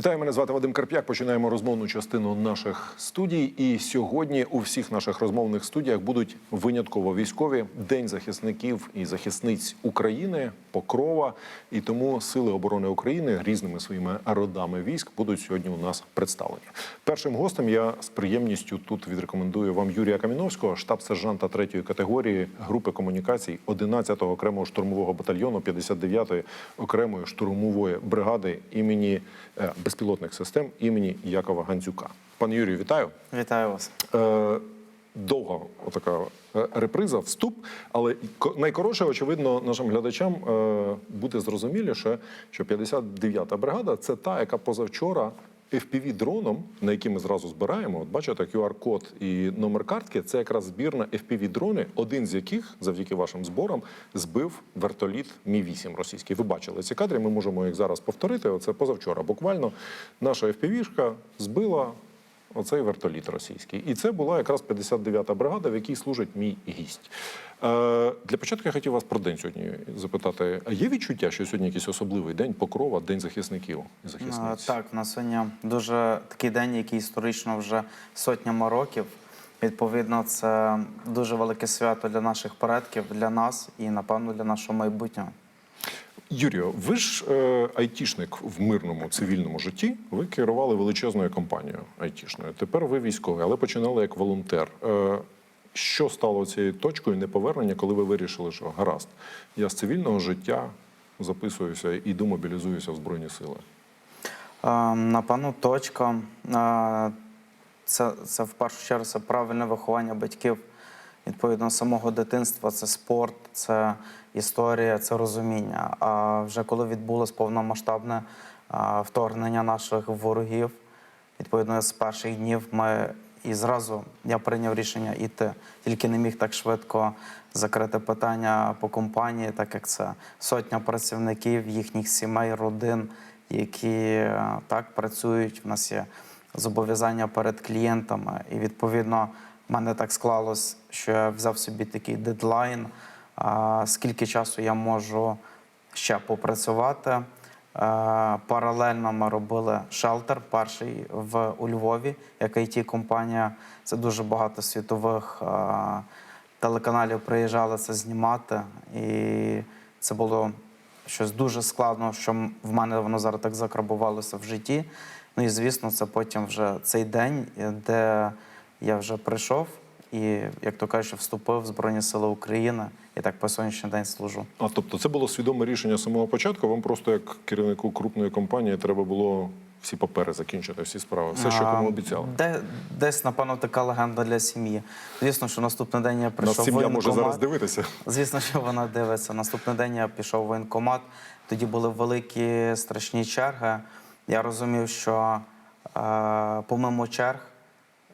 Вітаю, мене звати Вадим Карп'як. Починаємо розмовну частину наших студій. І сьогодні у всіх наших розмовних студіях будуть винятково військові День захисників і захисниць України, Покрова. І тому сили оборони України різними своїми родами військ будуть сьогодні у нас представлені. Першим гостем я з приємністю тут відрекомендую вам Юрія Каміновського, штаб-сержанта третьої категорії групи комунікацій 11-го окремого штурмового батальйону 59-ї окремої штурмової бригади імені е, безпілотних систем імені Якова Гандзюка. Пане Юрію, вітаю. Вітаю вас. Е, довга отака е, реприза, вступ, але найкоротше, очевидно, нашим глядачам е, буде зрозуміліше, що 59-та бригада це та, яка позавчора FPV-дроном, на який ми зразу збираємо, от бачите, QR-код і номер картки, це якраз збірна FPV-дрони, один з яких, завдяки вашим зборам, збив вертоліт Мі-8 російський. Ви бачили ці кадри, ми можемо їх зараз повторити. Оце позавчора. Буквально наша FPV-шка збила оцей вертоліт російський. І це була якраз 59-та бригада, в якій служить мій гість. Е, для початку я хотів вас про день сьогодні запитати. А є відчуття, що сьогодні якийсь особливий день покрова, день захисників і А, захисниць? Так, на сьогодні дуже такий день, який історично вже сотнями років. Відповідно, це дуже велике свято для наших предків, для нас і, напевно, для нашого майбутнього. Юрію, ви ж е, айтішник в мирному цивільному житті. Ви керували величезною компанією айтішною. Тепер ви військовий, але починали як волонтер. Е, що стало цією точкою неповернення, коли ви вирішили, що гаразд, я з цивільного життя записуюся і йду в Збройні Сили? Е, Напевно, точка е, це, це в першу чергу це правильне виховання батьків. Відповідно, з самого дитинства це спорт, це історія, це розуміння. А вже коли відбулось повномасштабне вторгнення наших ворогів, відповідно, з перших днів ми і зразу я прийняв рішення йти. Тільки не міг так швидко закрити питання по компанії, так як це сотня працівників, їхніх сімей, родин, які е, так працюють. У нас є зобов'язання перед клієнтами. І відповідно мене так склалось, що я взяв собі такий дедлайн, скільки часу я можу ще попрацювати. Е, Паралельно ми робили шелтер, перший в у Львові, як it компанія Це дуже багато світових е, телеканалів приїжджали це знімати. І це було щось дуже складно, що в мене воно зараз так закрабувалося в житті. Ну і звісно, це потім вже цей день, е, де я вже прийшов і, як то кажуть, вступив в Збройні Сили України і так по сьогоднішній день служу. А тобто, це було свідоме рішення з самого початку. Вам просто як керівнику крупної компанії треба було всі папери закінчити, всі справи, все, що кому обіцяли. Де, десь, напевно, така легенда для сім'ї. Звісно, що наступний день я прийшов в сім'я може зараз дивитися. Звісно, що вона дивиться. Наступний день я пішов в воєнкомат. Тоді були великі страшні черги. Я розумів, що е, помимо черг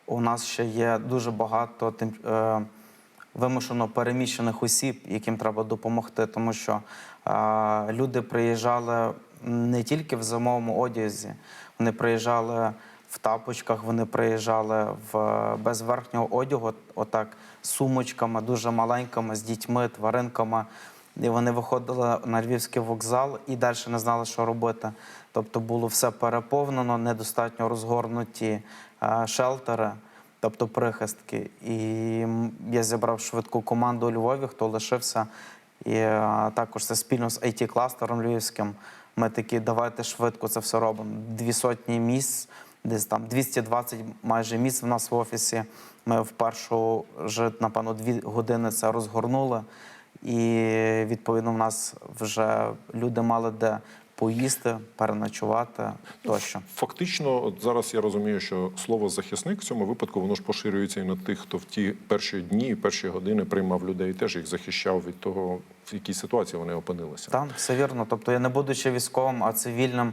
у нас ще є дуже багато тим, е, вимушено переміщених осіб, яким треба допомогти, тому що е, люди приїжджали не тільки в зимовому одязі, вони приїжджали в тапочках, вони приїжджали в без верхнього одягу, отак сумочками, дуже маленькими, з дітьми, тваринками. І вони виходили на львівський вокзал і далі не знали, що робити. Тобто було все переповнено, недостатньо розгорнуті е, шелтери, тобто прихистки. І я зібрав швидку команду у Львові, хто лишився. І е, також це спільно з it кластером львівським. Ми такі, давайте швидко це все робимо. Дві сотні місць, десь там 220 майже місць в нас в офісі. Ми в першу ж, напевно, дві години це розгорнули. І відповідно в нас вже люди мали де поїсти, переночувати тощо. Фактично, от зараз я розумію, що слово захисник в цьому випадку воно ж поширюється і на тих, хто в ті перші дні, перші години приймав людей, теж їх захищав від того, в якій ситуації вони опинилися. Так, все вірно. Тобто я не будучи військовим, а цивільним,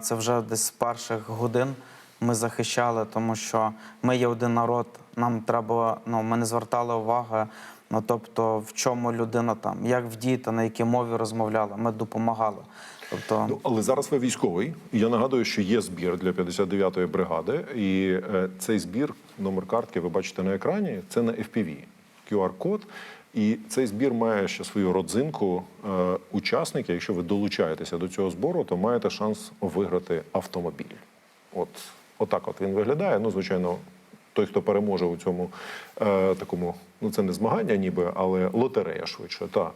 це вже десь з перших годин ми захищали, тому що ми є один народ. Нам треба, ну ми не звертали уваги. Ну тобто, в чому людина там, як вдіяти, на якій мові розмовляла, ми допомагали. Тобто, Ну, але зараз ви військовий. Я нагадую, що є збір для 59-ї бригади, і е, цей збір, номер картки, ви бачите на екрані, це на FPV. QR-код. І цей збір має ще свою родзинку. Е, Учасники, якщо ви долучаєтеся до цього збору, то маєте шанс виграти автомобіль. От, отак от він виглядає. Ну, звичайно, той, хто переможе у цьому е, такому, ну це не змагання, ніби, але лотерея швидше. Та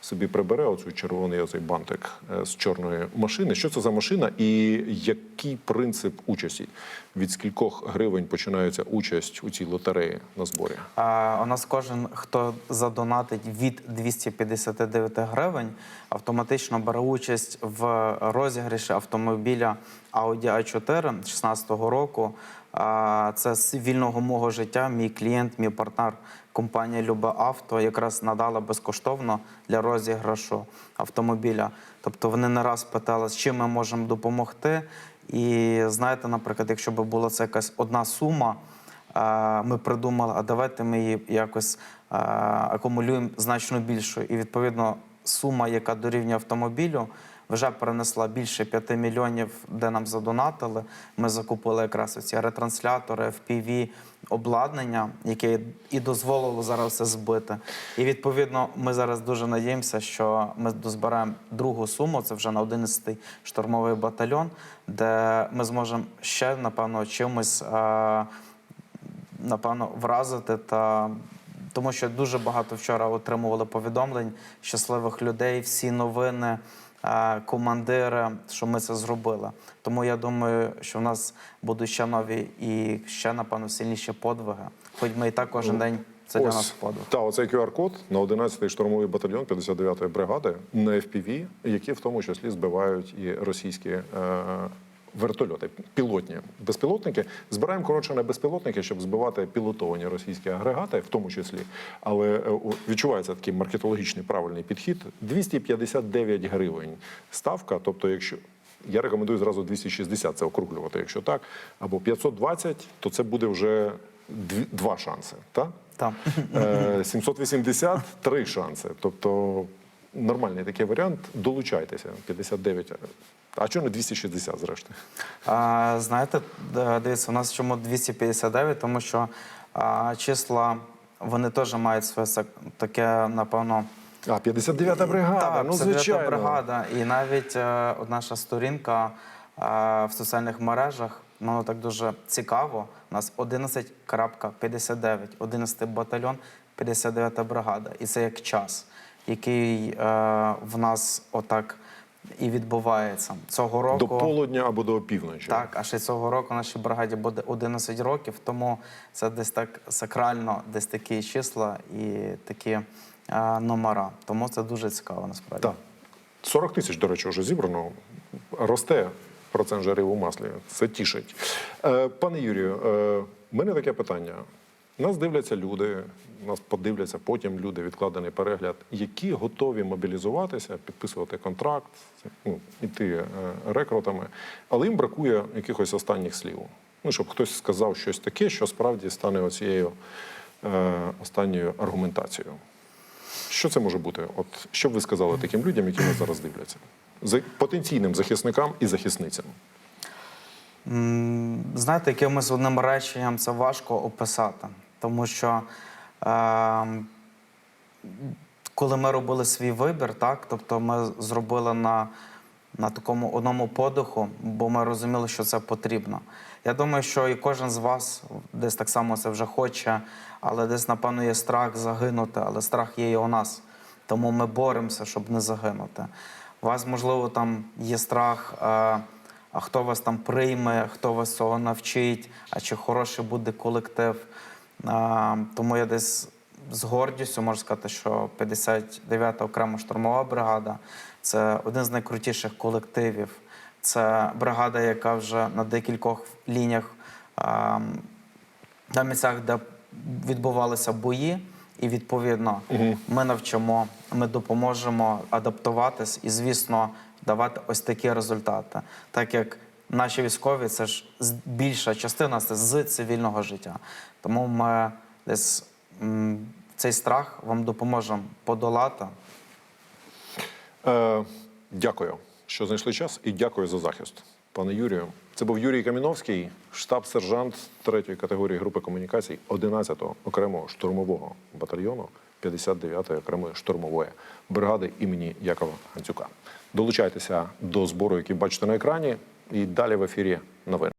собі прибере оцю червоний оцей бантик е, з чорної машини. Що це за машина і який принцип участі? Від скількох гривень починається участь у цій лотереї на зборі? А, у нас кожен, хто задонатить від 259 гривень, автоматично бере участь в розіграші автомобіля Audi A4 2016 року. Це з вільного мого життя. Мій клієнт, мій партнер, компанія Любе Авто якраз надала безкоштовно для розіграшу автомобіля. Тобто вони не раз питали, з чим ми можемо допомогти. І знаєте, наприклад, якщо б була це якась одна сума. Е, ми придумали, а давайте ми її якось е, акумулюємо значно більшу. І відповідно сума, яка дорівнює автомобілю, вже перенесла більше 5 мільйонів, де нам задонатили. Ми закупили якраз ці ретранслятори, FPV, обладнання, яке і дозволило зараз все збити. І відповідно, ми зараз дуже надіємося, що ми дозберемо другу суму. Це вже на 11-й штурмовий батальйон, де ми зможемо ще напевно чимось. е, напевно, вразити та. Тому що дуже багато вчора отримували повідомлень щасливих людей, всі новини, командири, що ми це зробили. Тому я думаю, що в нас будуть ще нові і ще, напевно, сильніші подвиги. Хоч ми і так кожен день це для нас подвиг. Та оцей QR-код на 11-й штурмовий батальйон 59-ї бригади на FPV, які в тому числі збивають і російські е, вертольоти, пілотні безпілотники. Збираємо коротше не безпілотники, щоб збивати пілотовані російські агрегати, в тому числі. Але е, відчувається такий маркетологічний правильний підхід. 259 гривень ставка. Тобто, якщо я рекомендую зразу 260 це округлювати, якщо так, або 520, то це буде вже дві, два шанси. Так? Там. Е, 780 – три шанси. Тобто нормальний такий варіант. Долучайтеся. 59. А чому не 260 зрештою? А, знаєте, дивіться, у нас чому 259, тому що а, числа вони теж мають своє таке, напевно. А, 59-та бригада. Так, ну, 59-та звичайно. бригада. І навіть е, от наша сторінка е, в соціальних мережах, воно так дуже цікаво. У нас 11.59, 11 батальйон, 59-та бригада. І це як час, який е, в нас отак і відбувається. Цього року. До полудня або до опівночі. Так, а ще цього року нашій бригаді буде 11 років, тому це десь так сакрально, десь такі числа і такі е, номера. Тому це дуже цікаво насправді. Так. 40 тисяч, до речі, вже зібрано. Росте процент жарів у маслі. Це тішить. Е, пане Юрію, е, в мене таке питання. Нас дивляться люди, нас подивляться потім люди, відкладений перегляд, які готові мобілізуватися, підписувати контракт, ну, іти е, рекрутами, але їм бракує якихось останніх слів. Ну, щоб хтось сказав щось таке, що справді стане оцією е, останньою аргументацією. Що це може бути? От що б ви сказали таким людям, які нас зараз дивляться? За потенційним захисникам і захисницям. Знаєте, якимось одним реченням це важко описати, тому що е, коли ми робили свій вибір, так, тобто ми зробили на, на такому одному подиху, бо ми розуміли, що це потрібно. Я думаю, що і кожен з вас десь так само це вже хоче, але десь, напевно, є страх загинути, але страх є і у нас. Тому ми боремося, щоб не загинути. У вас, можливо, там є страх. Е, а хто вас там прийме, хто вас цього навчить, а чи хороший буде колектив. А, тому я десь з гордістю можу сказати, що 59-та окрема штурмова бригада це один з найкрутіших колективів. Це бригада, яка вже на декількох лініях а, на місцях, де відбувалися бої, і відповідно ми навчимо, ми допоможемо адаптуватись і, звісно, давати ось такі результати, так як наші військові це ж більша частина це з цивільного життя. Тому ми десь цей страх вам допоможемо подолати. Е, дякую, що знайшли час, і дякую за захист. Пане Юрію, це був Юрій Каміновський, штаб-сержант третьої категорії групи комунікацій 11-го окремого штурмового батальйону 59-ї окремої штурмової бригади імені Якова Гандзюка. Долучайтеся до збору, який бачите на екрані, і далі в ефірі новини.